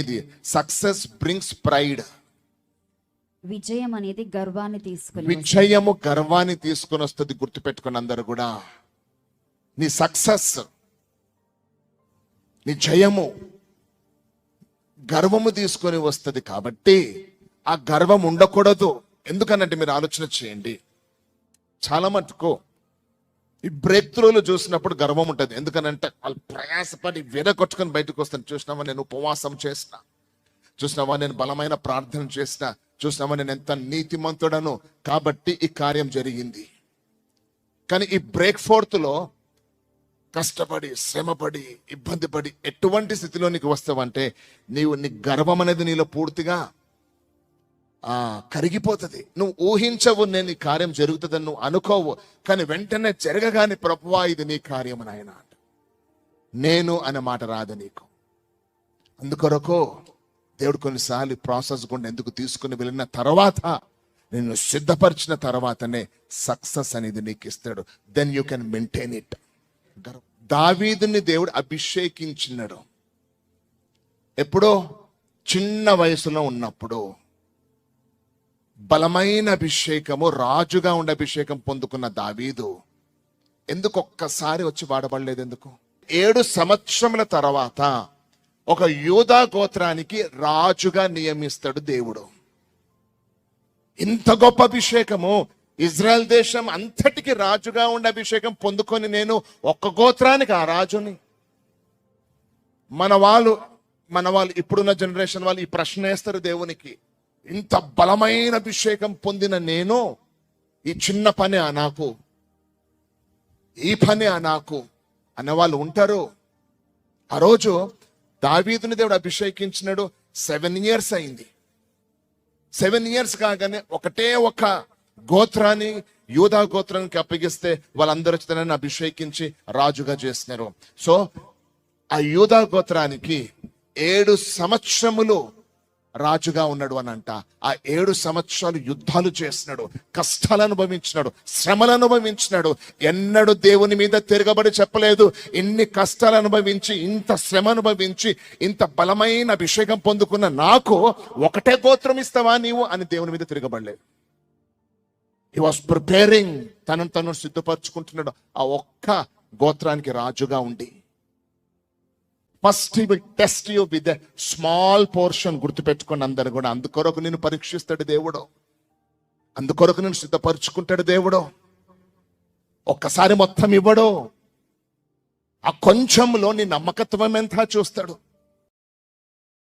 ఇది success brings pride విజయం అనేది గర్వాన్ని తీసుకుని విజయము గర్వాన్ని తీసుకొని వస్తుంది గుర్తుపెట్టుకుని అందరు కూడా. నీ సక్సెస్ నీ జయము గర్వము తీసుకొని వస్తుంది కాబట్టి ఆ గర్వం ఉండకూడదు. ఎందుకనంటే మీరు ఆలోచన చేయండి. చాలా మటుకు ఈ బ్రేక్ త్రూలు చూసినప్పుడు గర్వం ఉంటుంది. ఎందుకనంటే వాళ్ళు ప్రయాసపడి వెనకొచ్చుకొని బయటకు వస్తాను. చూసినావా నేను ఉపవాసం చేసిన? చూసినావా నేను బలమైన ప్రార్థన చేసిన? చూసినావా నేను ఎంత నీతిమంతుడను? కాబట్టి ఈ కార్యం జరిగింది. కానీ ఈ బ్రేక్ ఫోర్త్లో కష్టపడి శ్రమపడి ఇబ్బంది పడి ఎటువంటి స్థితిలో నీకు వస్తావంటే నీవు నీ గర్వం అనేది నీలో పూర్తిగా కరిగిపోతుంది. నువ్వు ఊహించవు నేను ఈ కార్యం జరుగుతుందని నువ్వు అనుకోవు. కానీ వెంటనే జరగగానే ప్రభువా ఇది నీ కార్యం నాయన అంట. నేను అనే మాట రాదు నీకు. అందుకొరకు దేవుడు కొన్నిసార్లు ప్రాసెస్ గుండా ఎందుకు తీసుకుని వెళ్ళిన తర్వాత నిన్ను సిద్ధపరిచిన తర్వాతనే సక్సెస్ అనేది నీకు ఇస్తాడు. Then you can maintain it దావీదుని దేవుడు అభిషేకించినాడు. ఎప్పుడో చిన్న వయసులో ఉన్నప్పుడు బలమైన అభిషేకము రాజుగా ఉండే అభిషేకం పొందుకున్న దావీదు. ఎందుకు ఒక్కసారి వచ్చి వాడబడలేదు ఎందుకు? ఏడు సంవత్సరముల తర్వాత ఒక యూదా గోత్రానికి రాజుగా నియమిస్తాడు దేవుడు. ఇంత గొప్ప అభిషేకము ఇజ్రాయెల్ దేశం అంతటికి రాజుగా ఉండే అభిషేకం పొందుకొని నేను ఒక్క గోత్రానికి ఆ రాజుని. మన వాళ్ళు మన వాళ్ళు ఇప్పుడున్న జనరేషన్ వాళ్ళు ఈ ప్రశ్న వేస్తారు దేవునికి. ఇంత బలమైన అభిషేకం పొందిన నేను ఈ చిన్న పని ఆ నాకు. ఈ పని ఆ నాకు అన్న వాళ్ళు ఉంటారు. ఆ రోజు దావీదుని దేవుడు అభిషేకించినాడు. సెవెన్ ఇయర్స్ అయింది. సెవెన్ ఇయర్స్ కాగానే ఒకటే ఒక గోత్రాన్ని యూదా గోత్రానికి అప్పగిస్తే వాళ్ళందరూ వచ్చి తనని అభిషేకించి రాజుగా చేసినారు. సో ఆ యూదా గోత్రానికి ఏడు సంవత్సరములు రాజుగా ఉన్నాడు అని అంట. ఆ ఏడు సంవత్సరాలు యుద్ధాలు చేసినాడు కష్టాలు అనుభవించినాడు శ్రమలు అనుభవించినాడు. ఎన్నడు దేవుని మీద తిరగబడి చెప్పలేదు. ఇన్ని కష్టాలు అనుభవించి ఇంత శ్రమ అనుభవించి ఇంత బలమైన అభిషేకం పొందుకున్న నాకు ఒకటే గోత్రం ఇస్తావా నీవు అని దేవుని మీద తిరగబడలేదు. హీ వాస్ ప్రిపేరింగ్ తనను తను సిద్ధపరచుకుంటున్నాడు. ఆ ఒక్క గోత్రానికి రాజుగా ఉండి first he will test you with small portion గుర్తుపెట్టుకోండి అందరు కూడా అందుకొరకు నేను పరీక్షిస్తాడు దేవుడు. అందుకొరకు నేను సిద్ధపరచుకుంటాడు దేవుడు. ఒక్కసారి మొత్తం ఇవ్వడు. ఆ కొంచెంలో నీ నమ్మకత్వం ఎంత చూస్తాడు.